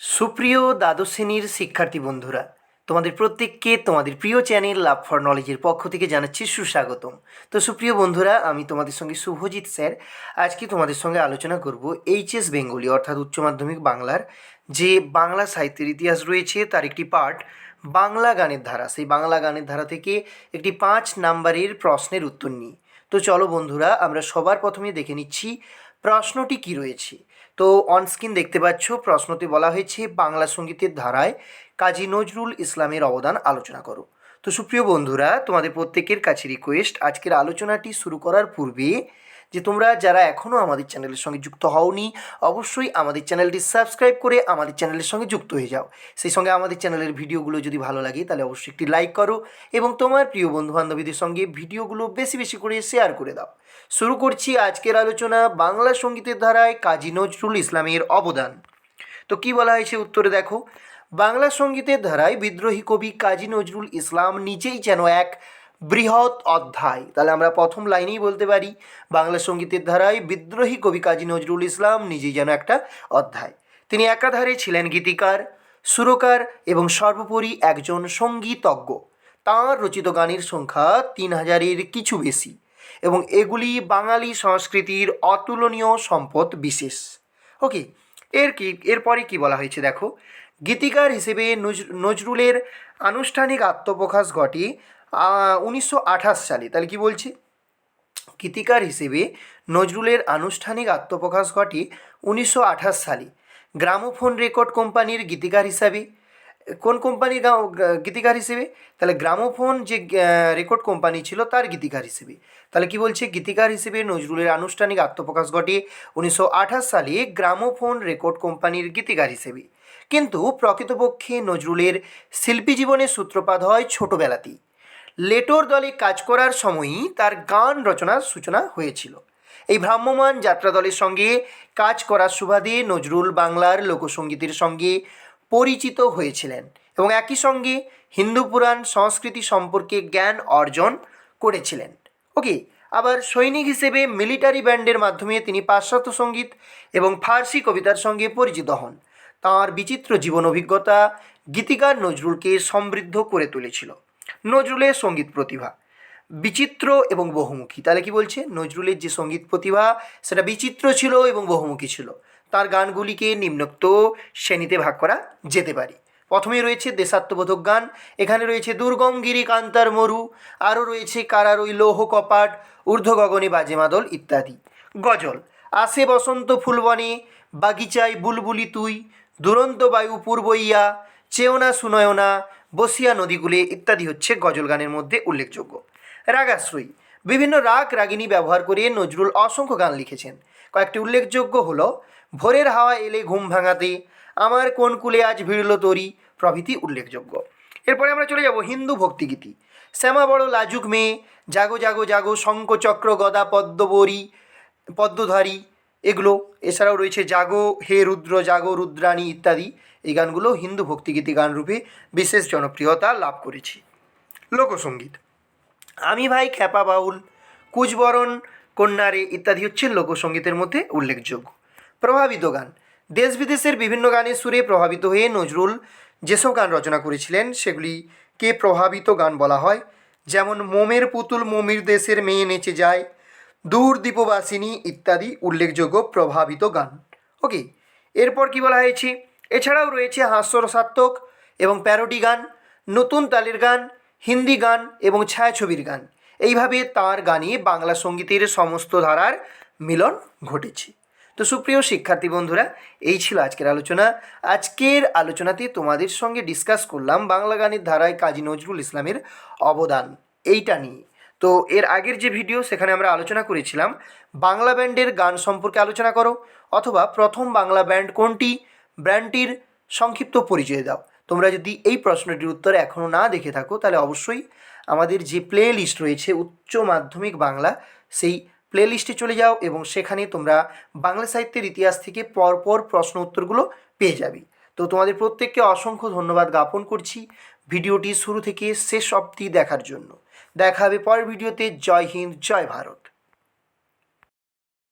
সুপ্রিয় দ্বাদশ শ্রেণির শিক্ষার্থী বন্ধুরা, তোমাদের প্রত্যেককে তোমাদের প্রিয় চ্যানেল লাভ ফর নলেজের পক্ষ থেকে জানাচ্ছি সুস্বাগতম। তো সুপ্রিয় বন্ধুরা, আমি তোমাদের সঙ্গে শুভজিৎ স্যার। আজকে তোমাদের সঙ্গে আলোচনা করব এইচএস বেঙ্গলি, অর্থাৎ উচ্চ মাধ্যমিক বাংলার। যে বাংলা সাহিত্যের ইতিহাস রয়েছে, তার একটি পার্ট বাংলা গানের ধারা। সেই বাংলা গানের ধারা থেকে একটি পাঁচ নাম্বারের প্রশ্নের উত্তর নিই। তো চলো বন্ধুরা, আমরা সবার প্রথমে দেখে নিচ্ছি, প্রশ্নটি কি রয়েছে? তো অনস্ক্রিন দেখতে পাচ্ছ প্রশ্নতে বলা হয়েছে, বাংলা সঙ্গীতের ধারায় কাজী নজরুল ইসলামের অবদান আলোচনা করো। তো সুপ্রিয় বন্ধুরা, তোমাদের প্রত্যেকের কাছে রিকোয়েস্ট আজকের আলোচনাটি শুরু করার পূর্বে যে তোমরা যারা এখনও আমাদের চ্যানেলের সঙ্গে যুক্ত হওনি, অবশ্যই আমাদের চ্যানেলটি সাবস্ক্রাইব করে আমাদের চ্যানেলের সঙ্গে যুক্ত হয়ে যাও। সেই সঙ্গে আমাদের চ্যানেলের ভিডিওগুলো যদি ভালো লাগে, তাহলে অবশ্যই একটি লাইক করো এবং তোমার প্রিয় বন্ধুবান্ধবীদের সঙ্গে ভিডিওগুলো বেশি বেশি করে শেয়ার করে দাও। শুরু করছি আজকের আলোচনা বাংলা সঙ্গীতের ধারায় কাজী নজরুল ইসলামের অবদান। তো কি বলা হয়েছে উত্তরে দেখো, বাংলা সঙ্গীতের ধারায় বিদ্রোহী কবি কাজী নজরুল ইসলাম নিজেই যেন এক বৃহৎ অধ্যায়। তাহলে আমরা প্রথম লাইনেই বলতে পারি, বাংলা সঙ্গীতের ধারায় বিদ্রোহী কবি কাজী নজরুল ইসলাম নিজেই যেন একটা অধ্যায়। তিনি একাধারে ছিলেন গীতিকার, সুরকার এবং সর্বোপরি একজন সঙ্গীতজ্ঞ। তাঁর রচিত গানের সংখ্যা তিন হাজারের কিছু বেশি এবং এগুলি বাঙালি সংস্কৃতির অতুলনীয় সম্পদ বিশেষ। ওকে, এর কি, এরপরে কি বলা হয়েছে দেখো? গীতিকার হিসেবে নজরুলের আনুষ্ঠানিক আত্মপ্রকাশ ঘটে উনিশশো আঠাশ সালে, তাহলে কি বলছি? গীতিকার হিসেবে নজরুলের আনুষ্ঠানিক আত্মপ্রকাশ ঘটে উনিশশো আঠাশ সালে। গ্রামোফোন রেকর্ড কোম্পানির গীতিকার হিসাবে। কোন কোম্পানির গীতিকার হিসেবে? তাহলে গ্রামোফোন যে রেকর্ড কোম্পানি ছিল তার গীতিকার হিসেবে। তাহলে কি বলছে? গীতিকার হিসেবে নজরুলের আনুষ্ঠানিক আত্মপ্রকাশ ঘটে উনিশশো আঠাশ সালে গ্রামোফোন রেকর্ড কোম্পানির গীতিকার হিসেবে। কিন্তু প্রকৃতপক্ষে নজরুলের শিল্পী জীবনের সূত্রপাত হয় ছোটবেলাতেই। লেটোর দলে কাজ করার সময়ই তার গান রচনার সূচনা হয়েছিল। এই ভ্রাম্যমান যাত্রা দলের সঙ্গে কাজ করার সুবাদে নজরুল বাংলার লোকসঙ্গীতের সঙ্গে পরিচিত হয়েছিলেন এবং একই সঙ্গে হিন্দু পুরাণ সংস্কৃতি সম্পর্কে জ্ঞান অর্জন করেছিলেন। ওকে, আবার সৈনিক হিসেবে মিলিটারি ব্যান্ডের মাধ্যমে তিনি পাশ্চাত্য সংগীত এবং ফার্সি কবিতার সঙ্গে পরিচিত হন। তাঁর বিচিত্র জীবন অভিজ্ঞতা গীতিকার নজরুলকে সমৃদ্ধ করে তুলেছিল। নজরুলের সংগীত প্রতিভা। বিচিত্র এবং বহুমুখী। তাহলে কি বলছে? নজরুলের যে সংগীত প্রতিভা, সেটা বিচিত্র ছিল এবং বহুমুখী ছিল। তার গানগুলিকে নিম্নোক্ত শ্রেণীতে ভাগ করা যেতে পারে। প্রথমে রয়েছে দেশাত্মবোধক গান, এখানে রয়েছে দুর্গম গিরি কান্তার মরু, আরও রয়েছে কারার ওই লৌহ কপাট ঊর্ধ্ব গগনে বাজে মাদল ইত্যাদি। গজল, আসে বসন্ত ফুলবনে, বাগিচায় বুলবুলি তুই, দুরন্ত বায়ু পূর্বইয়া চেওনা সুনয়না বসিয়া নদীগুলে ইত্যাদি হচ্ছে গজল গানের মধ্যে উল্লেখযোগ্য। রাগাশ্রয়ী। বিভিন্ন রাগ রাগিনী ব্যবহার করে নজরুল অসংখ্য গান লিখেছেন। কয়েকটি উল্লেখযোগ্য হলো, ভোরের হাওয়া এলে ঘুম ভাঙাতে, আমার কোন কুলে আজ ভিড়ল তরি প্রভৃতি উল্লেখযোগ্য। এরপরে আমরা চলে যাব হিন্দু ভক্তিগীতি শ্যামা বড় লাজুক মেয়ে, জাগো জাগো জাগো শঙ্খচক্র গদা পদ্মবরী পদ্মধারী এগুলো। এছাড়াও রয়েছে, জাগো হে রুদ্র, জাগো রুদ্রাণী ইত্যাদি। এই গানগুলো হিন্দু ভক্তিগীতি গান রূপে বিশেষ জনপ্রিয়তা লাভ করেছে। লোকসঙ্গীত। আমি ভাই খ্যাপা বাউল, কুচবরণ, কন্যারে ইত্যাদি হচ্ছে লোকসঙ্গীতের মধ্যে উল্লেখযোগ্য। প্রভাবিত গান। দেশ বিদেশের বিভিন্ন গানের সুরে প্রভাবিত হয়ে নজরুল যেসব গান রচনা করেছিলেন সেগুলিকে প্রভাবিত গান বলা হয়? যেমন, মোমের পুতুল মমির দেশের মেয়ে নেচে যায়, দূর দীপবাসিনী ইত্যাদি উল্লেখযোগ্য প্রভাবিত গান। ওকে, এরপর কি বলা হয়েছে? এছাড়াও রয়েছে হাস্যরসাত্মক এবং প্যারোডি গান, নতুন তালের গান, হিন্দি গান এবং ছায়াছবির গান। এইভাবে তার গানে বাংলা সঙ্গীতের সমস্ত ধারার মিলন ঘটেছে। তো সুপ্রিয় শিক্ষার্থী বন্ধুরা, এই ছিল আজকের আলোচনা। আজকের আলোচনাতে তোমাদের সঙ্গে ডিসকাস করলাম বাংলা গানের ধারায় কাজী নজরুল ইসলামের অবদান, এইটা নিয়ে। তো এর আগের যে ভিডিও সেখানে আমরা আলোচনা করেছিলাম, বাংলা ব্যান্ডের গান সম্পর্কে আলোচনা করো, অথবা প্রথম বাংলা ব্যান্ড কোনটি ব্র্যান্ডটির সংক্ষিপ্ত পরিচয় দাও। তোমরা যদি এই প্রশ্নটির উত্তর এখনও না দেখে থাকো, তাহলে অবশ্যই আমাদের যে প্লে লিস্ট রয়েছে উচ্চ মাধ্যমিক বাংলা, সেই প্লে লিস্টে চলে যাও এবং সেখানে তোমরা বাংলা সাহিত্যের ইতিহাস থেকে পরপর প্রশ্ন উত্তরগুলো পেয়ে যাবে। তো তোমাদের প্রত্যেককে অসংখ্য ধন্যবাদ জ্ঞাপন করছি ভিডিওটি শুরু থেকে শেষ অবধি দেখার জন্য। দেখা হবে পরের ভিডিওতে। জয় হিন্দ, জয় ভারত।